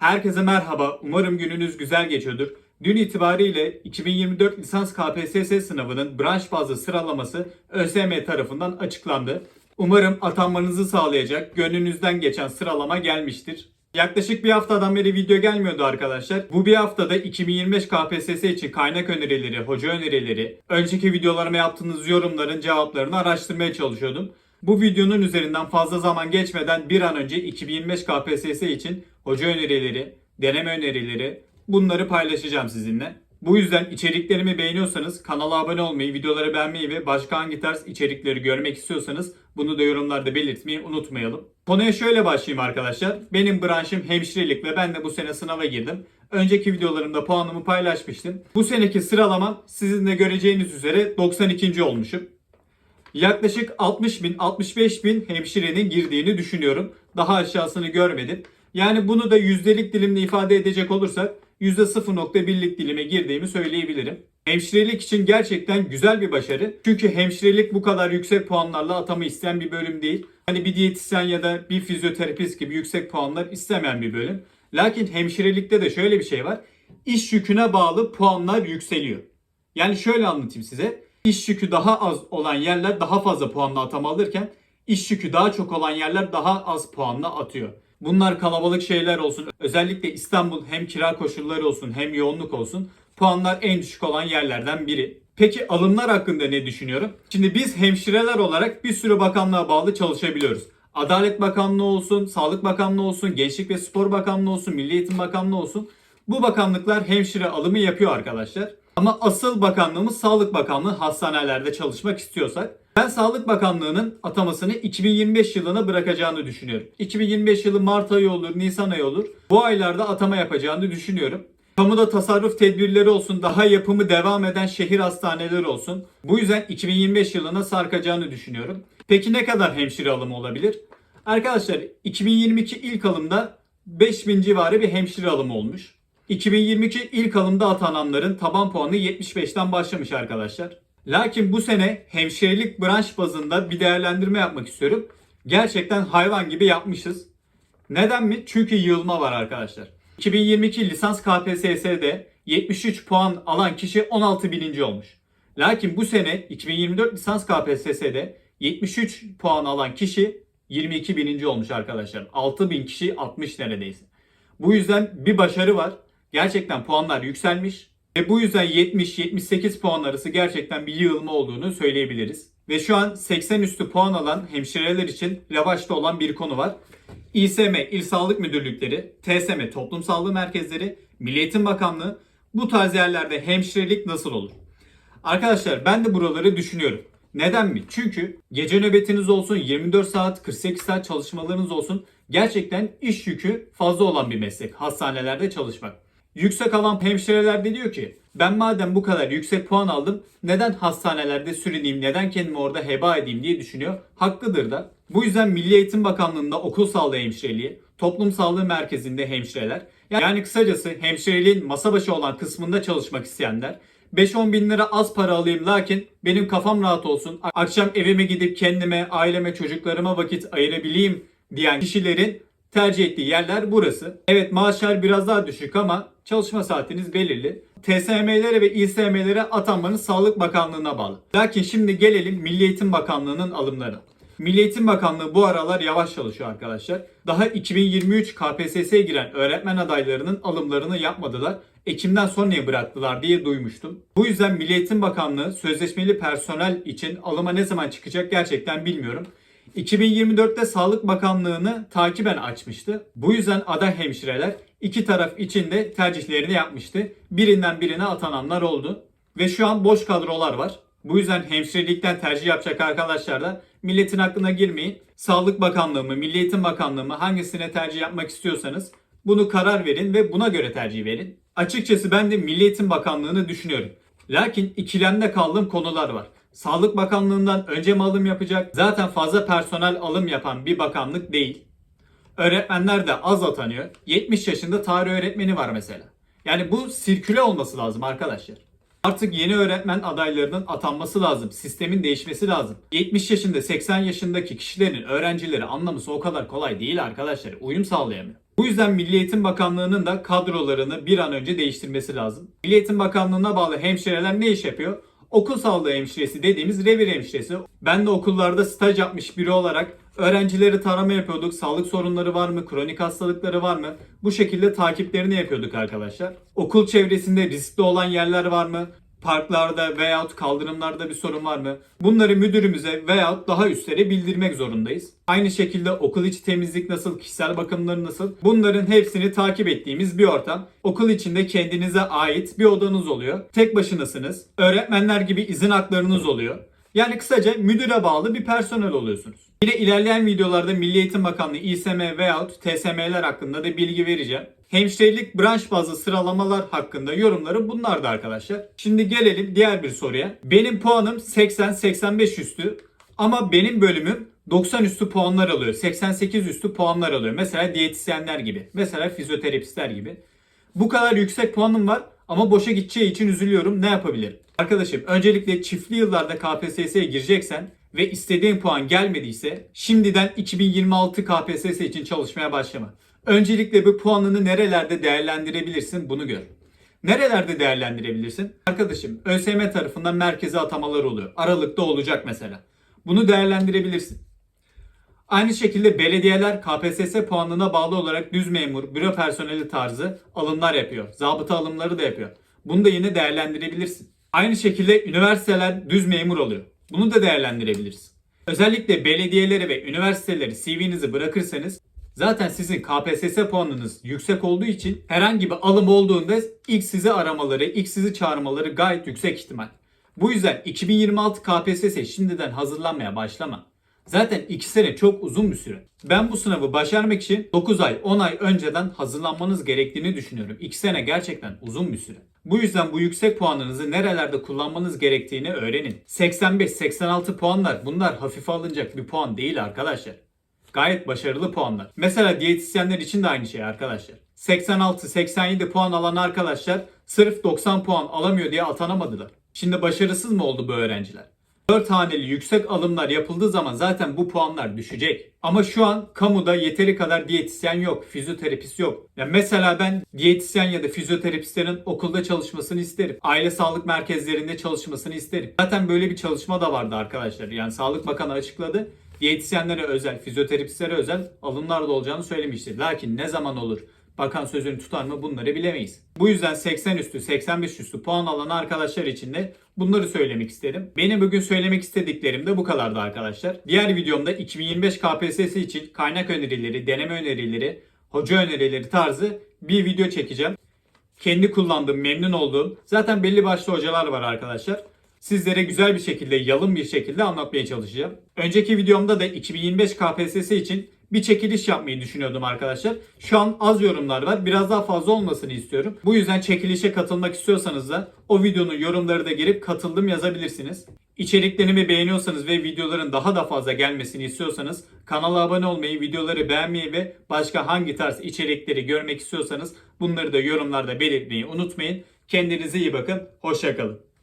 Herkese merhaba. Umarım gününüz güzel geçiyordur. Dün itibariyle 2024 lisans KPSS sınavının branş bazlı sıralaması ÖSYM tarafından açıklandı. Umarım atanmanızı sağlayacak, gönlünüzden geçen sıralama gelmiştir. Yaklaşık bir haftadan beri video gelmiyordu arkadaşlar. Bu bir haftada 2025 KPSS için kaynak önerileri, hoca önerileri, önceki videolarıma yaptığınız yorumların cevaplarını araştırmaya çalışıyordum. Bu videonun üzerinden fazla zaman geçmeden bir an önce 2025 KPSS için hoca önerileri, deneme önerileri bunları paylaşacağım sizinle. Bu yüzden içeriklerimi beğeniyorsanız kanala abone olmayı, videoları beğenmeyi ve başka hangi tarz içerikleri görmek istiyorsanız bunu da yorumlarda belirtmeyi unutmayalım. Konuya şöyle başlayayım arkadaşlar. Benim branşım hemşirelik ve ben de bu sene sınava girdim. Önceki videolarımda puanımı paylaşmıştım. Bu seneki sıralamam sizin de göreceğiniz üzere 92. olmuşum. Yaklaşık 60 bin, 65 bin hemşirenin girdiğini düşünüyorum. Daha aşağısını görmedim. Yani bunu da yüzdelik dilimle ifade edecek olursak %0.1'lik dilime girdiğimi söyleyebilirim. Hemşirelik için gerçekten güzel bir başarı. Çünkü hemşirelik bu kadar yüksek puanlarla atama isteyen bir bölüm değil. Hani bir diyetisyen ya da bir fizyoterapist gibi yüksek puanlar istemeyen bir bölüm. Lakin hemşirelikte de şöyle bir şey var. İş yüküne bağlı puanlar yükseliyor. Yani şöyle anlatayım size. İş yükü daha az olan yerler daha fazla puanla atama alırken iş yükü daha çok olan yerler daha az puanla atıyor. Bunlar kalabalık şeyler olsun. Özellikle İstanbul hem kira koşulları olsun hem yoğunluk olsun. Puanlar en düşük olan yerlerden biri. Peki alımlar hakkında ne düşünüyorum? Şimdi biz hemşireler olarak bir sürü bakanlığa bağlı çalışabiliyoruz. Adalet Bakanlığı olsun, Sağlık Bakanlığı olsun, Gençlik ve Spor Bakanlığı olsun, Milli Eğitim Bakanlığı olsun. Bu bakanlıklar hemşire alımı yapıyor arkadaşlar. Ama asıl bakanlığımız Sağlık Bakanlığı hastanelerde çalışmak istiyorsak. Ben Sağlık Bakanlığı'nın atamasını 2025 yılına bırakacağını düşünüyorum. 2025 yılı Mart ayı olur, Nisan ayı olur. Bu aylarda atama yapacağını düşünüyorum. Kamuda tasarruf tedbirleri olsun, daha yapımı devam eden şehir hastaneleri olsun. Bu yüzden 2025 yılına sarkacağını düşünüyorum. Peki ne kadar hemşire alımı olabilir? Arkadaşlar 2022 ilk alımda 5000 civarı bir hemşire alımı olmuş. 2022 ilk alımda atananların taban puanı 75'ten başlamış arkadaşlar. Lakin bu sene hemşirelik branş bazında bir değerlendirme yapmak istiyorum. Gerçekten hayvan gibi yapmışız. Neden mi? Çünkü yığılma var arkadaşlar. 2022 lisans KPSS'de 73 puan alan kişi 16 bininci olmuş. Lakin bu sene 2024 lisans KPSS'de 73 puan alan kişi 22 bininci olmuş arkadaşlar. 6 bin kişi 60 neredeyse. Bu yüzden bir başarı var. Gerçekten puanlar yükselmiş. Ve bu yüzden 70-78 puan arası gerçekten bir yığılma olduğunu söyleyebiliriz. Ve şu an 80 üstü puan alan hemşireler için lavaşta olan bir konu var. İSM, İl Sağlık Müdürlükleri, TSM, Toplum Sağlığı Merkezleri, Milli Bakanlığı bu tarz yerlerde hemşirelik nasıl olur? Arkadaşlar ben de buraları düşünüyorum. Neden mi? Çünkü gece nöbetiniz olsun, 24 saat, 48 saat çalışmalarınız olsun. Gerçekten iş yükü fazla olan bir meslek. Hastanelerde çalışmak. Yüksek alan hemşireler de diyor ki ben madem bu kadar yüksek puan aldım neden hastanelerde sürüneyim neden kendimi orada heba edeyim diye düşünüyor. Haklıdır da. Bu yüzden Milli Eğitim Bakanlığı'nda okul sağlığı hemşireliği, toplum sağlığı merkezinde hemşireler yani kısacası hemşireliğin masa başı olan kısmında çalışmak isteyenler 5-10 bin lira az para alayım lakin benim kafam rahat olsun. Akşam evime gidip kendime, aileme, çocuklarıma vakit ayırabileyim diyen kişilerin tercih ettiği yerler burası. Evet maaşlar biraz daha düşük ama çalışma saatiniz belirli. TSM'lere ve İSM'lere atanmanız Sağlık Bakanlığı'na bağlı. Lakin şimdi gelelim Milli Eğitim Bakanlığı'nın alımlarına. Milli Eğitim Bakanlığı bu aralar yavaş çalışıyor arkadaşlar. Daha 2023 KPSS'ye giren öğretmen adaylarının alımlarını yapmadılar. Ekim'den sonraya bıraktılar diye duymuştum. Bu yüzden Milli Eğitim Bakanlığı sözleşmeli personel için alıma ne zaman çıkacak gerçekten bilmiyorum. 2024'te Sağlık Bakanlığı'nı takiben açmıştı. Bu yüzden aday hemşireler iki taraf için de tercihlerini yapmıştı. Birinden birine atananlar oldu. Ve şu an boş kadrolar var. Bu yüzden hemşirelikten tercih yapacak arkadaşlar da milletin aklına girmeyin. Sağlık Bakanlığı mı, Milli Eğitim Bakanlığı mı hangisine tercih yapmak istiyorsanız bunu karar verin ve buna göre tercih verin. Açıkçası ben de Milli Eğitim Bakanlığı'nı düşünüyorum. Lakin ikilemde kaldığım konular var. Sağlık Bakanlığı'ndan önce mi alım yapacak? Zaten fazla personel alım yapan bir bakanlık değil. Öğretmenler de az atanıyor. 70 yaşında tarih öğretmeni var mesela. Yani bu sirküle olması lazım arkadaşlar. Artık yeni öğretmen adaylarının atanması lazım. Sistemin değişmesi lazım. 70 yaşında 80 yaşındaki kişilerin öğrencileri anlaması o kadar kolay değil arkadaşlar. Uyum sağlayamıyor. Bu yüzden Milli Eğitim Bakanlığı'nın da kadrolarını bir an önce değiştirmesi lazım. Milli Eğitim Bakanlığı'na bağlı hemşireler ne iş yapıyor? Okul sağlığı hemşiresi dediğimiz revir hemşiresi. Ben de okullarda staj yapmış biri olarak öğrencileri tarama yapıyorduk. Sağlık sorunları var mı? Kronik hastalıkları var mı? Bu şekilde takiplerini yapıyorduk arkadaşlar. Okul çevresinde riskli olan yerler var mı? Parklarda veyahut kaldırımlarda bir sorun var mı? Bunları müdürümüze veyahut daha üstlere bildirmek zorundayız. Aynı şekilde okul içi temizlik nasıl, kişisel bakımları nasıl? Bunların hepsini takip ettiğimiz bir ortam. Okul içinde kendinize ait bir odanız oluyor. Tek başınasınız. Öğretmenler gibi izin haklarınız oluyor. Yani kısaca müdüre bağlı bir personel oluyorsunuz. Yine ilerleyen videolarda Milli Eğitim Bakanlığı İSM veyahut TSM'ler hakkında da bilgi vereceğim. Hemşirelik branş bazlı sıralamalar hakkında yorumları bunlardı arkadaşlar. Şimdi gelelim diğer bir soruya. Benim puanım 80-85 üstü ama benim bölümüm 90 üstü puanlar alıyor. 88 üstü puanlar alıyor. Mesela diyetisyenler gibi. Mesela fizyoterapistler gibi. Bu kadar yüksek puanım var ama boşa gideceği için üzülüyorum. Ne yapabilirim? Arkadaşım öncelikle çiftli yıllarda KPSS'ye gireceksen ve istediğin puan gelmediyse şimdiden 2026 KPSS için çalışmaya başlama. Öncelikle bu puanını nerelerde değerlendirebilirsin bunu gör. Nerelerde değerlendirebilirsin? Arkadaşım ÖSYM tarafından merkeze atamalar oluyor. Aralıkta olacak mesela. Bunu değerlendirebilirsin. Aynı şekilde belediyeler KPSS puanına bağlı olarak düz memur, büro personeli tarzı alımlar yapıyor. Zabıta alımları da yapıyor. Bunu da yine değerlendirebilirsin. Aynı şekilde üniversiteler düz memur oluyor. Bunu da değerlendirebilirsin. Özellikle belediyeleri ve üniversiteleri CV'nizi bırakırsanız zaten sizin KPSS puanınız yüksek olduğu için herhangi bir alım olduğunda ilk sizi aramaları, ilk sizi çağırmaları gayet yüksek ihtimal. Bu yüzden 2026 KPSS şimdiden hazırlanmaya başlama. Zaten 2 sene çok uzun bir süre. Ben bu sınavı başarmak için 9 ay 10 ay önceden hazırlanmanız gerektiğini düşünüyorum. 2 sene gerçekten uzun bir süre. Bu yüzden bu yüksek puanınızı nerelerde kullanmanız gerektiğini öğrenin. 85-86 puanlar bunlar hafife alınacak bir puan değil arkadaşlar. Gayet başarılı puanlar. Mesela diyetisyenler için de aynı şey arkadaşlar. 86-87 puan alan arkadaşlar sırf 90 puan alamıyor diye atanamadılar. Şimdi başarısız mı oldu bu öğrenciler? 4 haneli yüksek alımlar yapıldığı zaman zaten bu puanlar düşecek. Ama şu an kamuda yeteri kadar diyetisyen yok, fizyoterapist yok. Ya mesela ben diyetisyen ya da fizyoterapistlerin okulda çalışmasını isterim. Aile sağlık merkezlerinde çalışmasını isterim. Zaten böyle bir çalışma da vardı arkadaşlar. Yani Sağlık Bakanı açıkladı. Diyetisyenlere özel, fizyoterapistlere özel alımlar da olacağını söylemişti. Lakin ne zaman olur? Bakan sözünü tutar mı bunları bilemeyiz. Bu yüzden 80 üstü 85 üstü puan alan arkadaşlar için de bunları söylemek istedim. Benim bugün söylemek istediklerim de bu kadardı arkadaşlar. Diğer videomda 2025 KPSS için kaynak önerileri, deneme önerileri, hoca önerileri tarzı bir video çekeceğim. Kendi kullandığım, memnun olduğum zaten belli başlı hocalar var arkadaşlar. Sizlere güzel bir şekilde, yalın bir şekilde anlatmaya çalışacağım. Önceki videomda da 2025 KPSS için bir çekiliş yapmayı düşünüyordum arkadaşlar. Şu an az yorumlar var. Biraz daha fazla olmasını istiyorum. Bu yüzden çekilişe katılmak istiyorsanız da o videonun yorumları da girip katıldım yazabilirsiniz. İçeriklerimi beğeniyorsanız ve videoların daha da fazla gelmesini istiyorsanız kanala abone olmayı, videoları beğenmeyi ve başka hangi tarz içerikleri görmek istiyorsanız bunları da yorumlarda belirtmeyi unutmayın. Kendinize iyi bakın. Hoşçakalın.